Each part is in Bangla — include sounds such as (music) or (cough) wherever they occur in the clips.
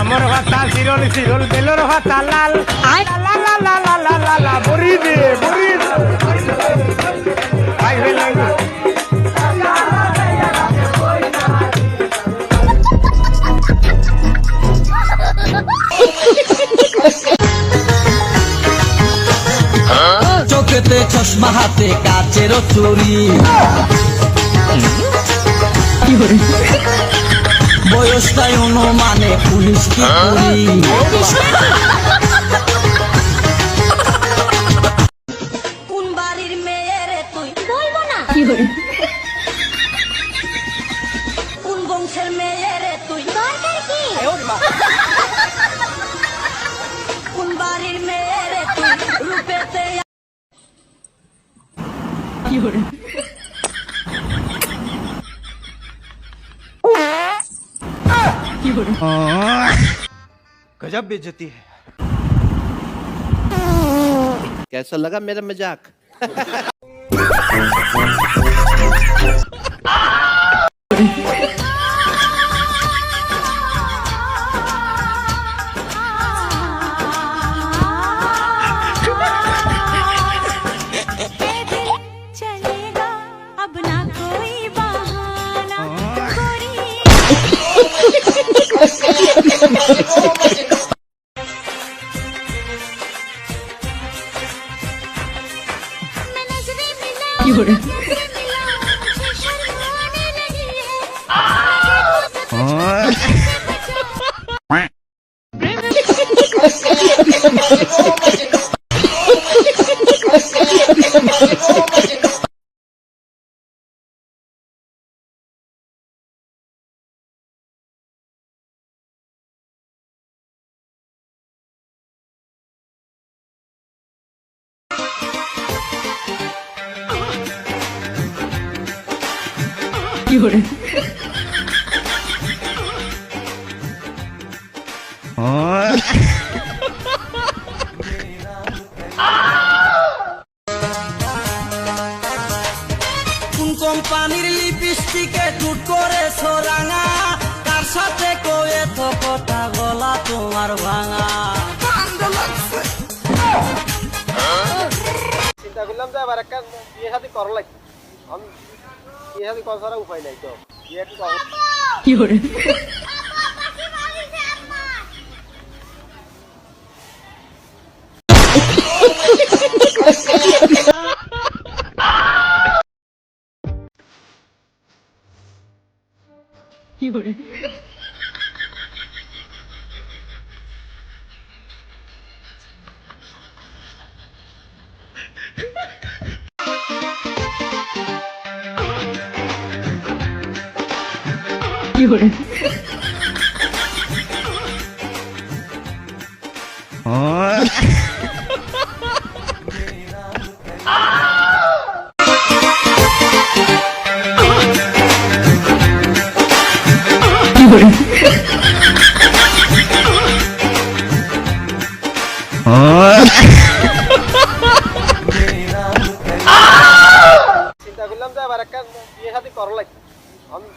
আমার ভাতা চিরল চিরল বেলর ভাতা লাল লা লা লা লা লা লা লা বড়ি দে দে। ভাই লাগবে চোখেতে চশমা, হাতে কাচেরও চুরি বয়সটাই অনুমানে পুলিশ কি করি কোন বাড়ির মেয়ে রে তুই? বলব না। কোন বংশের মেয়ে রে তুই? দরকার কি? কোন বাড়ির মেয়ে রে তুই? রূপেতে गजब बेइज्जती है। कैसा लगा मेरा मज़ाक? (laughs) কোন লিপস্টিকে টুট করে সোরাঙা কার সাথে কয়ে তো কথা গলা তোমার ভাঙা? চিন্তা করলাম যে আবার একটা বিয়ে সাথে করা লাগবে। আমি বিয়ে সাথে করা ছাড়া উপায় নাই তো। বিয়ে কি করো। কি করে? চিন্তা করলাম যে আবার একটা বিয়ে শাদি করা লাগবে আমি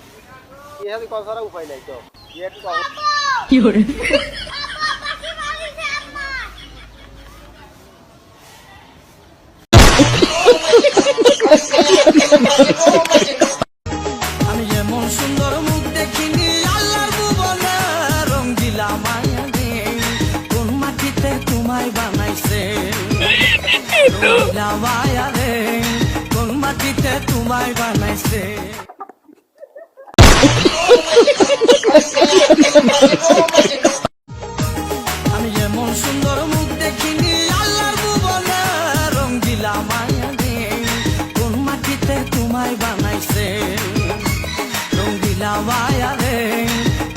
বিয়ে শাদি করা ছাড়া উপায় নাই তো বিয়ে একটু করো। আমি কোন মাটিতে তোমায় বানাইছে আমি যেমন সুন্দর মুখ দেখিনি আল্লাহর ভুবনে রং দিলাম মায়া রে। কোন মাটিতে তোমায় বানাইছে? রঙ্গিলা মায়া রে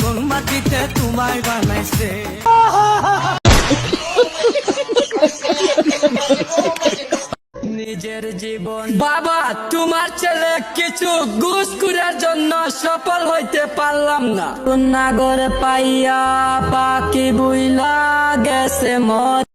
কোন মাটিতে তোমায় বানাইছে? (laughs) নিজের জীবন বাবা, তোমার ছেলে কিছু ঘুষ করার জন্য সফল হইতে পারলাম না। নাগর পাইয়া পাখি বুইলা গেছে মত